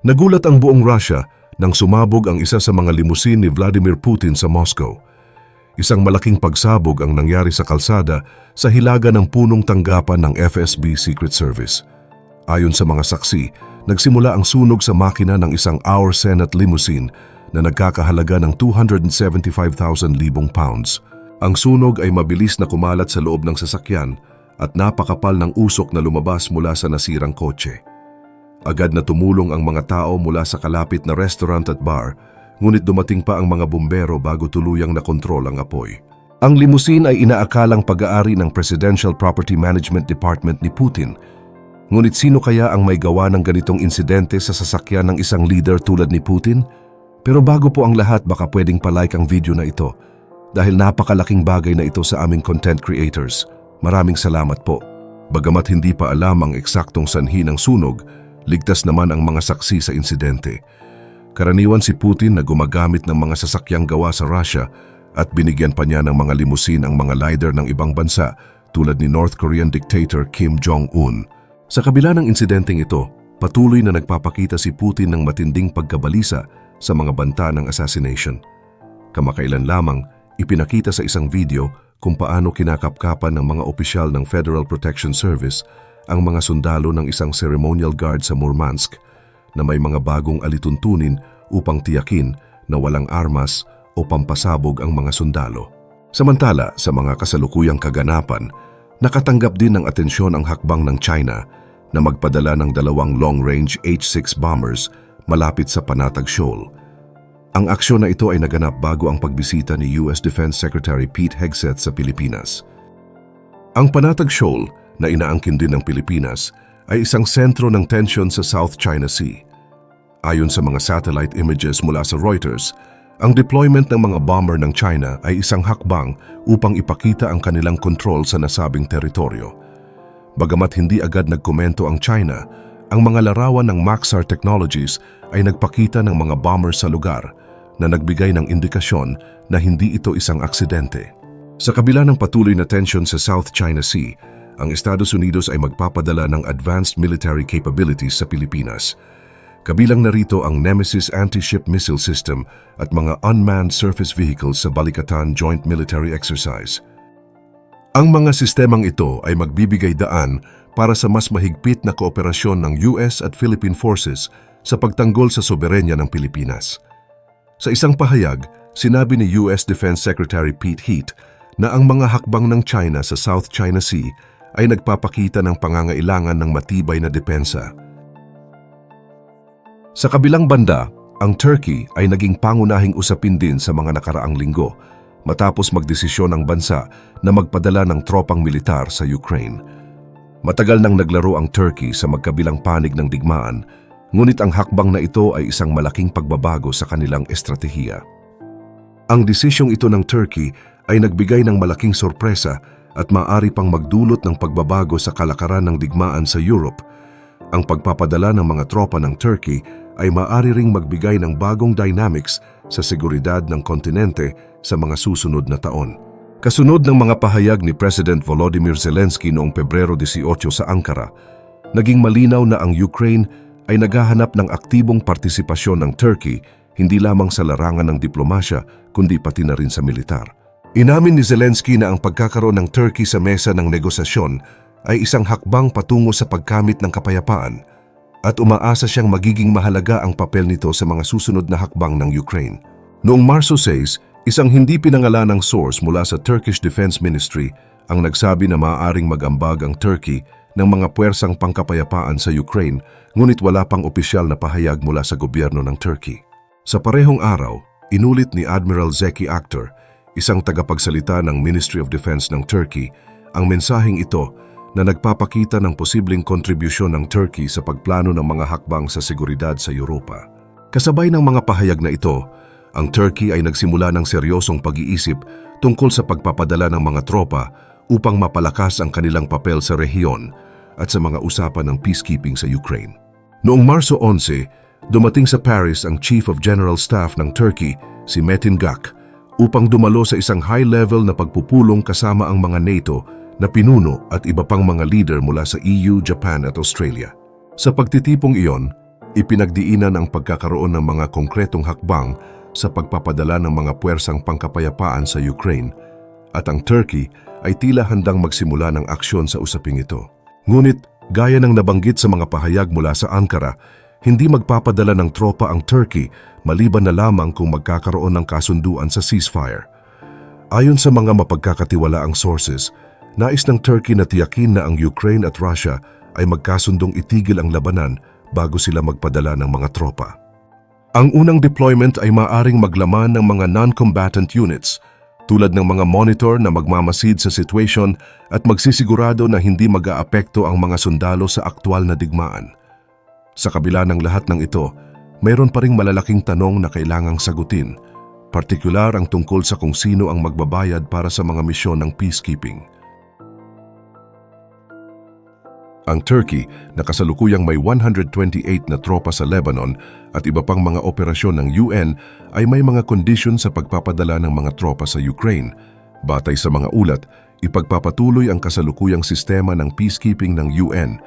Nagulat ang buong Russia nang sumabog ang isa sa mga limusin ni Vladimir Putin sa Moscow. Isang malaking pagsabog ang nangyari sa kalsada sa hilaga ng punong tanggapan ng FSB Secret Service. Ayon sa mga saksi, nagsimula ang sunog sa makina ng isang Our Senate limousine na nagkakahalaga ng 275,000 libong pounds. Ang sunog ay mabilis na kumalat sa loob ng sasakyan at napakapal ng usok na lumabas mula sa nasirang kotse. Agad na tumulong ang mga tao mula sa kalapit na restaurant at bar, ngunit dumating pa ang mga bumbero bago tuluyang nakontrol ang apoy. Ang limusin ay inaakalang pag-aari ng Presidential Property Management Department ni Putin. Ngunit sino kaya ang may gawa ng ganitong insidente sa sasakyan ng isang leader tulad ni Putin? Pero bago po ang lahat baka pwedeng palike ang video na ito dahil napakalaking bagay na ito sa aming content creators. Maraming salamat po. Bagamat hindi pa alam ang eksaktong sanhi ng sunog, ligtas naman ang mga saksi sa insidente. Karaniwan si Putin na gumagamit ng mga sasakyang gawa sa Russia at binigyan pa niya ng mga limusin ang mga leader ng ibang bansa tulad ni North Korean dictator Kim Jong-un. Sa kabila ng insidenteng ito, patuloy na nagpapakita si Putin ng matinding pagkabalisa sa mga banta ng assassination. Kamakailan lamang, ipinakita sa isang video kung paano kinakapkapan ng mga opisyal ng Federal Protection Service ang mga sundalo ng isang ceremonial guard sa Murmansk na may mga bagong alituntunin upang tiyakin na walang armas o pampasabog ang mga sundalo. Samantala, sa mga kasalukuyang kaganapan, nakatanggap din ng atensyon ang hakbang ng China na magpadala ng dalawang long-range H-6 bombers malapit sa Panatag Shoal. Ang aksyon na ito ay naganap bago ang pagbisita ni US Defense Secretary Pete Hegseth sa Pilipinas. Ang Panatag Shoal na inaangkin din ng Pilipinas ay isang sentro ng tensyon sa South China Sea. Ayon sa mga satellite images mula sa Reuters, ang deployment ng mga bomber ng China ay isang hakbang upang ipakita ang kanilang kontrol sa nasabing teritoryo. Bagamat hindi agad nagkomento ang China, ang mga larawan ng Maxar Technologies ay nagpakita ng mga bomber sa lugar na nagbigay ng indikasyon na hindi ito isang aksidente. Sa kabila ng patuloy na tension sa South China Sea, ang Estados Unidos ay magpapadala ng advanced military capabilities sa Pilipinas. Kabilang narito ang Nemesis anti-ship missile system at mga unmanned surface vehicles sa Balikatan Joint Military Exercise. Ang mga sistemang ito ay magbibigay daan para sa mas mahigpit na kooperasyon ng US at Philippine Forces sa pagtanggol sa soberenya ng Pilipinas. Sa isang pahayag, sinabi ni US Defense Secretary Pete Heath na ang mga hakbang ng China sa South China Sea ay nagpapakita ng pangangailangan ng matibay na depensa. Sa kabilang banda, ang Turkey ay naging pangunahing usapin din sa mga nakaraang linggo matapos magdesisyon ang bansa na magpadala ng tropang militar sa Ukraine. Matagal nang naglaro ang Turkey sa magkabilang panig ng digmaan, ngunit ang hakbang na ito ay isang malaking pagbabago sa kanilang estratehiya. Ang desisyong ito ng Turkey ay nagbigay ng malaking sorpresa at maaari pang magdulot ng pagbabago sa kalakaran ng digmaan sa Europe. Ang pagpapadala ng mga tropa ng Turkey ay maaari ring magbigay ng bagong dynamics sa seguridad ng kontinente sa mga susunod na taon. Kasunod ng mga pahayag ni President Volodymyr Zelensky noong Pebrero 18 sa Ankara, naging malinaw na ang Ukraine ay naghahanap ng aktibong partisipasyon ng Turkey hindi lamang sa larangan ng diplomasya kundi pati na rin sa militar. Inamin ni Zelensky na ang pagkakaroon ng Turkey sa mesa ng negosasyon ay isang hakbang patungo sa pagkamit ng kapayapaan at umaasa siyang magiging mahalaga ang papel nito sa mga susunod na hakbang ng Ukraine. Noong Marso 6, isang hindi pinangalanang source mula sa Turkish Defense Ministry ang nagsabi na maaaring magambag ang Turkey ng mga puwersang pangkapayapaan sa Ukraine ngunit wala pang opisyal na pahayag mula sa gobyerno ng Turkey. Sa parehong araw, inulit ni Admiral Zeki Akter, isang tagapagsalita ng Ministry of Defense ng Turkey, ang mensaheng ito na nagpapakita ng posibleng kontribusyon ng Turkey sa pagplano ng mga hakbang sa seguridad sa Europa. Kasabay ng mga pahayag na ito, ang Turkey ay nagsimula ng seryosong pag-iisip tungkol sa pagpapadala ng mga tropa upang mapalakas ang kanilang papel sa rehiyon at sa mga usapan ng peacekeeping sa Ukraine. Noong Marso 11, dumating sa Paris ang Chief of General Staff ng Turkey, si Metin Gak, upang dumalo sa isang high-level na pagpupulong kasama ang mga NATO na pinuno at iba pang mga leader mula sa EU, Japan at Australia. Sa pagtitipong iyon, ipinagdiinan ang pagkakaroon ng mga konkretong hakbang sa pagpapadala ng mga puwersang pangkapayapaan sa Ukraine at ang Turkey ay tila handang magsimula ng aksyon sa usaping ito. Ngunit, gaya ng nabanggit sa mga pahayag mula sa Ankara, hindi magpapadala ng tropa ang Turkey maliban na lamang kung magkakaroon ng kasunduan sa ceasefire. Ayon sa mga mapagkakatiwalaang sources, nais ng Turkey na tiyakin na ang Ukraine at Russia ay magkasundong itigil ang labanan bago sila magpadala ng mga tropa. Ang unang deployment ay maaring maglaman ng mga non-combatant units tulad ng mga monitor na magmamasid sa situation at magsisigurado na hindi mag-aapekto ang mga sundalo sa aktwal na digmaan. Sa kabila ng lahat ng ito, mayroon pa ring malalaking tanong na kailangang sagutin, partikular ang tungkol sa kung sino ang magbabayad para sa mga misyon ng peacekeeping. Ang Turkey na kasalukuyang may 128 na tropa sa Lebanon at iba pang mga operasyon ng UN ay may mga kondisyon sa pagpapadala ng mga tropa sa Ukraine. Batay sa mga ulat, ipagpapatuloy ang kasalukuyang sistema ng peacekeeping ng UN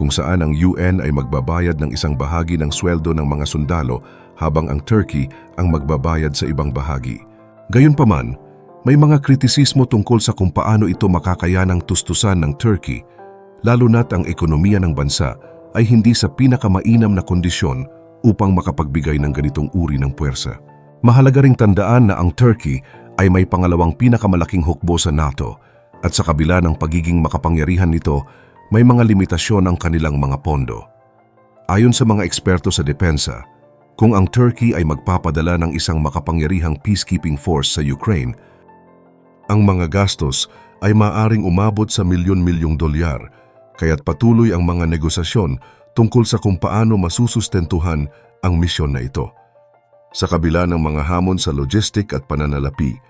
kung saan ang UN ay magbabayad ng isang bahagi ng sweldo ng mga sundalo habang ang Turkey ang magbabayad sa ibang bahagi. Gayunpaman, may mga kritisismo tungkol sa kung paano ito makakayanang tustusan ng Turkey lalo na't ang ekonomiya ng bansa ay hindi sa pinakamainam na kondisyon upang makapagbigay ng ganitong uri ng puwersa. Mahalaga ring tandaan na ang Turkey ay may pangalawang pinakamalaking hukbo sa NATO at sa kabila ng pagiging makapangyarihan nito, may mga limitasyon ang kanilang mga pondo. Ayon sa mga eksperto sa depensa, kung ang Turkey ay magpapadala ng isang makapangyarihang peacekeeping force sa Ukraine, ang mga gastos ay maaring umabot sa milyon-milyong dolyar kaya't patuloy ang mga negosasyon tungkol sa kung paano masusustentuhan ang misyon na ito. Sa kabila ng mga hamon sa logistic at pananalapi,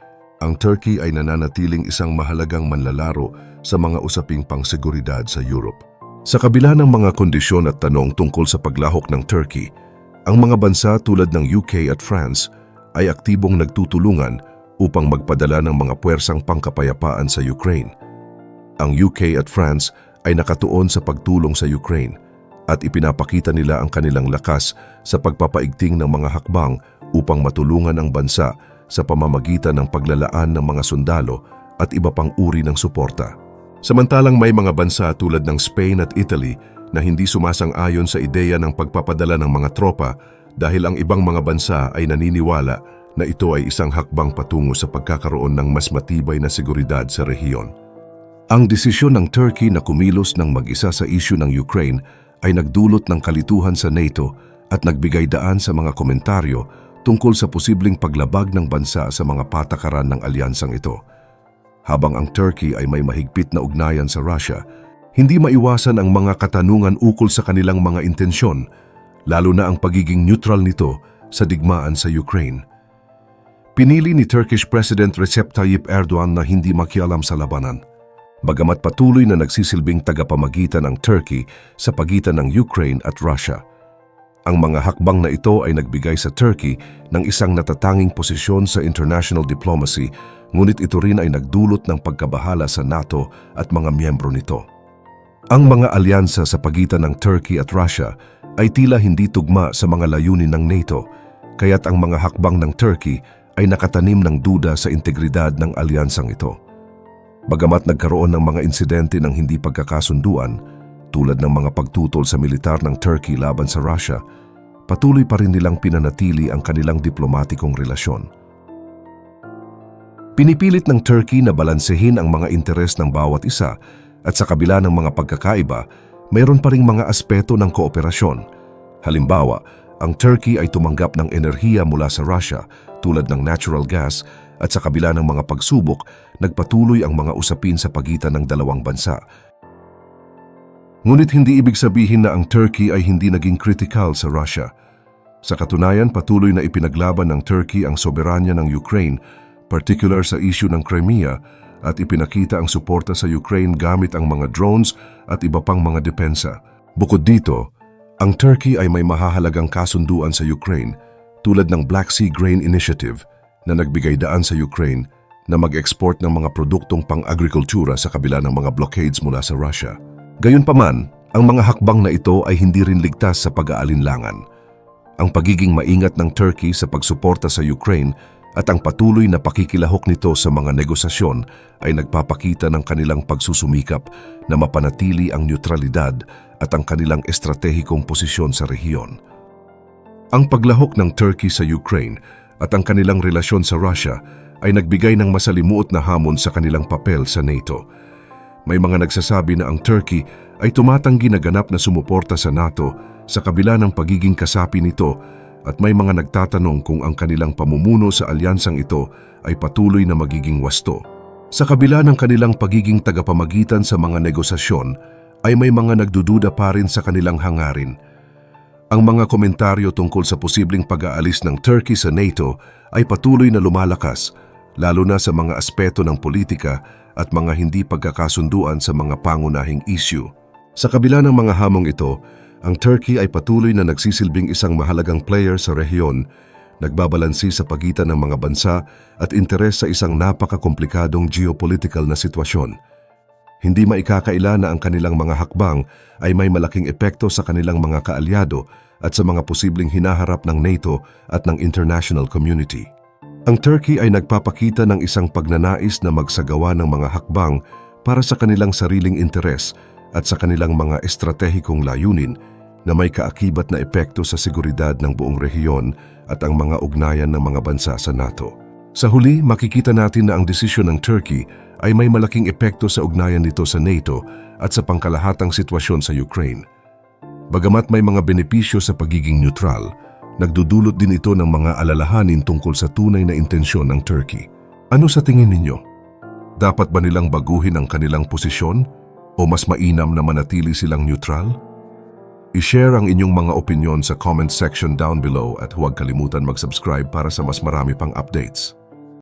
ang Turkey ay nananatiling isang mahalagang manlalaro sa mga usaping pangseguridad sa Europe. Sa kabila ng mga kondisyon at tanong tungkol sa paglahok ng Turkey, ang mga bansa tulad ng UK at France ay aktibong nagtutulungan upang magpadala ng mga puwersang pangkapayapaan sa Ukraine. Ang UK at France ay nakatuon sa pagtulong sa Ukraine at ipinapakita nila ang kanilang lakas sa pagpapaigting ng mga hakbang upang matulungan ang bansa sa pamamagitan ng paglalaan ng mga sundalo at iba pang uri ng suporta. Samantalang may mga bansa tulad ng Spain at Italy na hindi sumasang-ayon sa ideya ng pagpapadala ng mga tropa dahil ang ibang mga bansa ay naniniwala na ito ay isang hakbang patungo sa pagkakaroon ng mas matibay na seguridad sa rehiyon. Ang desisyon ng Turkey na kumilos ng mag-isa sa isyu ng Ukraine ay nagdulot ng kalituhan sa NATO at nagbigay daan sa mga komentaryo tungkol sa posibleng paglabag ng bansa sa mga patakaran ng alyansang ito. Habang ang Turkey ay may mahigpit na ugnayan sa Russia, hindi maiwasan ang mga katanungan ukol sa kanilang mga intensyon, lalo na ang pagiging neutral nito sa digmaan sa Ukraine. Pinili ni Turkish President Recep Tayyip Erdogan na hindi makialam sa labanan bagamat patuloy na nagsisilbing tagapamagitan ang Turkey sa pagitan ng Ukraine at Russia. Ang mga hakbang na ito ay nagbigay sa Turkey ng isang natatanging posisyon sa international diplomacy ngunit ito rin ay nagdulot ng pagkabahala sa NATO at mga miyembro nito. Ang mga alyansa sa pagitan ng Turkey at Russia ay tila hindi tugma sa mga layunin ng NATO kaya't ang mga hakbang ng Turkey ay nakatanim ng duda sa integridad ng alyansang ito. Bagamat nagkaroon ng mga insidente ng hindi pagkakasunduan, tulad ng mga pagtutol sa militar ng Turkey laban sa Russia, patuloy pa rin nilang pinanatili ang kanilang diplomatikong relasyon. Pinipilit ng Turkey na balansehin ang mga interes ng bawat isa at sa kabila ng mga pagkakaiba, mayroon pa ring mga aspeto ng kooperasyon. Halimbawa, ang Turkey ay tumanggap ng enerhiya mula sa Russia tulad ng natural gas at sa kabila ng mga pagsubok, nagpatuloy ang mga usapin sa pagitan ng dalawang bansa. Ngunit hindi ibig sabihin na ang Turkey ay hindi naging critical sa Russia. Sa katunayan, patuloy na ipinaglaban ng Turkey ang soberanya ng Ukraine, particular sa issue ng Crimea, at ipinakita ang suporta sa Ukraine gamit ang mga drones at iba pang mga depensa. Bukod dito, ang Turkey ay may mahahalagang kasunduan sa Ukraine tulad ng Black Sea Grain Initiative na nagbigay daan sa Ukraine na mag-export ng mga produktong pang-agrikultura sa kabila ng mga blockades mula sa Russia. Gayunpaman, Ang mga hakbang na ito ay hindi rin ligtas sa pag-aalinlangan. Ang pagiging maingat ng Turkey sa pagsuporta sa Ukraine at ang patuloy na pakikilahok nito sa mga negosasyon ay nagpapakita ng kanilang pagsusumikap na mapanatili ang neutralidad at ang kanilang estratehikong posisyon sa rehiyon. Ang paglahok ng Turkey sa Ukraine at ang kanilang relasyon sa Russia ay nagbigay ng masalimuot na hamon sa kanilang papel sa NATO. May mga nagsasabi na ang Turkey ay tumatanggi na ganap na sumuporta sa NATO sa kabila ng pagiging kasapi nito at may mga nagtatanong kung ang kanilang pamumuno sa alyansang ito ay patuloy na magiging wasto. Sa kabila ng kanilang pagiging tagapamagitan sa mga negosasyon, ay may mga nagdududa pa rin sa kanilang hangarin. Ang mga komentaryo tungkol sa posibleng pag-aalis ng Turkey sa NATO ay patuloy na lumalakas, lalo na sa mga aspeto ng politika at mga hindi pagkakasunduan sa mga pangunahing issue. Sa kabila ng mga hamong ito, ang Turkey ay patuloy na nagsisilbing isang mahalagang player sa rehiyon, nagbabalansi sa pagitan ng mga bansa at interes sa isang napakakomplikadong geopolitical na sitwasyon. Hindi maikakaila na ang kanilang mga hakbang ay may malaking epekto sa kanilang mga kaalyado at sa mga posibleng hinaharap ng NATO at ng international community. Ang Turkey ay nagpapakita ng isang pagnanais na magsagawa ng mga hakbang para sa kanilang sariling interes at sa kanilang mga estratehikong layunin na may kaakibat na epekto sa seguridad ng buong rehiyon at ang mga ugnayan ng mga bansa sa NATO. Sa huli, makikita natin na ang desisyon ng Turkey ay may malaking epekto sa ugnayan nito sa NATO at sa pangkalahatang sitwasyon sa Ukraine. Bagamat may mga benepisyo sa pagiging neutral, nagdudulot din ito ng mga alalahanin tungkol sa tunay na intensyon ng Turkey. Ano sa tingin ninyo? Dapat ba nilang baguhin ang kanilang posisyon o mas mainam na manatili silang neutral? I-share ang inyong mga opinion sa comment section down below at huwag kalimutan mag-subscribe para sa mas marami pang updates.